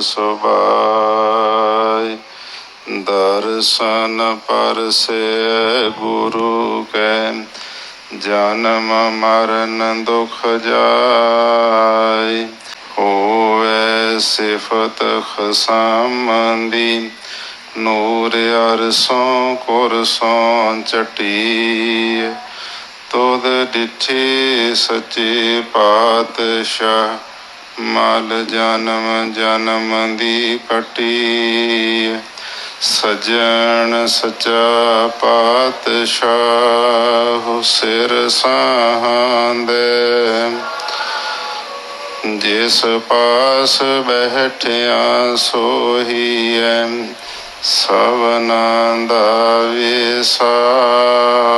ਸੁਭਾਈ ਦਰਸ਼ਨ ਪਰਸੇ ਗੁਰੂ ਕੈ ਜਨਮ ਮਰਨ ਦੁਖ ਜਾਈ। ਹੋਵੇ ਸਿਫਤ ਖਸਮੰਦੀ। ਨੂਰ ਅਰਸੋਂ ਕੁਰਸੋਂ ਚਟੀ ਤੁਧ ਡਿਠੇ ਸੱਚੇ ਪਾਤਸ਼ਾਹ। ਮਲ ਜਨਮ ਜਨਮ ਦੀ ਕਟੀ ਸਜਣ ਸਚਾ ਪਾਤਸ਼ਾਹ ਸਿਰ ਸਾਹੰਦੇ। ਜਿਸ ਪਾਸ ਬੈਠਿਆ ਸੋਹੀਐ ਸਵਨਾ ਦਾ ਵਿਸਾਹੁ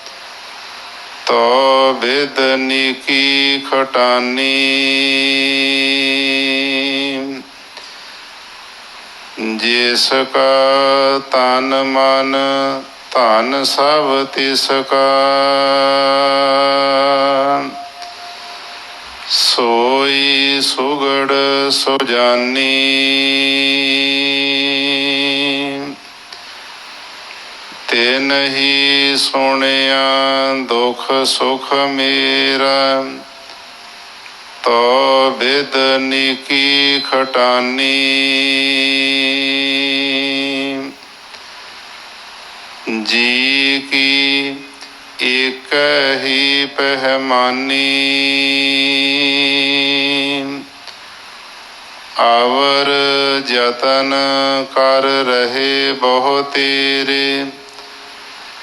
ਤੋ ਬਿਦਨੀ ਕੀ ਖਟਾਨੀ। ਜਿਸ ਕਾ ਤਨ ਮਨ, ਧਨ ਸਭ ਤਿਸ ਕਾ। ਸੋਈ ਸੁਗੜ ਸੁਜਾਨੀ ਤੇ ਨਹੀਂ ਸੁਣਿਆ ਦੁਖ ਸੁਖ ਮੇਰਾ, ਤੋ ਬਿਦਨੀ ਕੀ ਖਟਾਨੀ। ਜੀ ਕੀ ਇਕ ਹੀ ਪਹਿਮਾਨੀ। ਆਵਰ ਜਤਨ ਕਰ ਰਹੇ ਬਹੁ ਤੇਰੇ।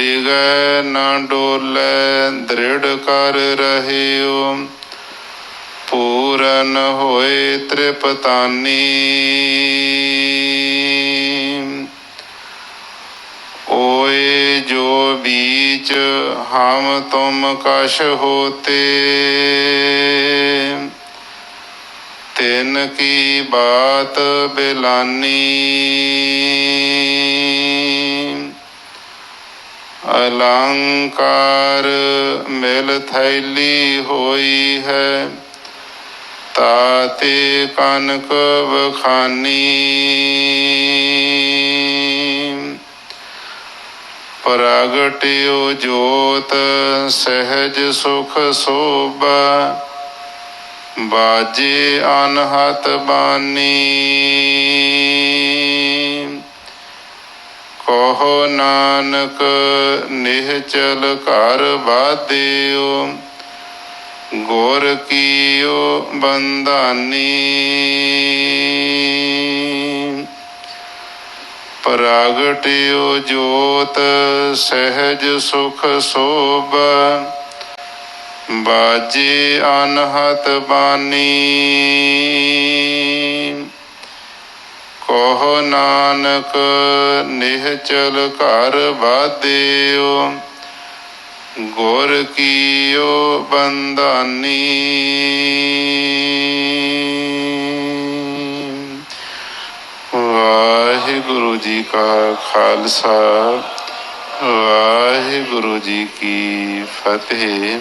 ਡਿਗੈ ਨਾ ਡੋਲੇ, ਦ੍ਰਿੜ ਕਰ ਰਹਿਓ। ਪੂਰਨ ਹੋਏ ਤ੍ਰਿਪਤਾਨੀ। ਓਏ ਜੋ ਬੀਚ ਹਮ ਤੁਮ ਕਸ਼ ਹੋਤੇ, ਤਿਨ ਕੀ ਬਾਤ ਬਿਲਾਨੀ। ਅਲੰਕਾਰ ਮਿਲ ਥੈਲੀ ਹੋਈ ਹੈ। ਤਾਤੇ ਕਨਕ ਵਖਾਨੀ। ਪ੍ਰਗਟਿਓ ਜੋਤ ਸਹਿਜ ਸੁਖ ਸੋਭਾ। ਬਾਜੇ ਅਨਹਤ ਬਾਨੀ। ਕਹੋ ਨਾਨਕ, ਨਿਹਚਲ ਘਰ ਬਾਦਿਓ ਗੁਰ ਕੀਓ ਬੰਦਾਨੀ ਪ੍ਰਗਟਿਓ ਜੋਤ, ਸਹਿਜ ਸੁਖ ਸੋਭ। ਬਾਜੇ ਅਨਹਤ ਬਾਣੀ ਕਹੋ ਨਾਨਕ ਨਿਹਚਲ ਘਰ ਬਾਦਿਓ ਗੁਰ ਕੀਓ ਬੰਦਾਨੀ ਵਾਹਿਗੁਰੂ ਜੀ ਕਾ ਖਾਲਸਾ, ਵਾਹਿਗੁਰੂ ਜੀ ਕੀ ਫਤਿਹ।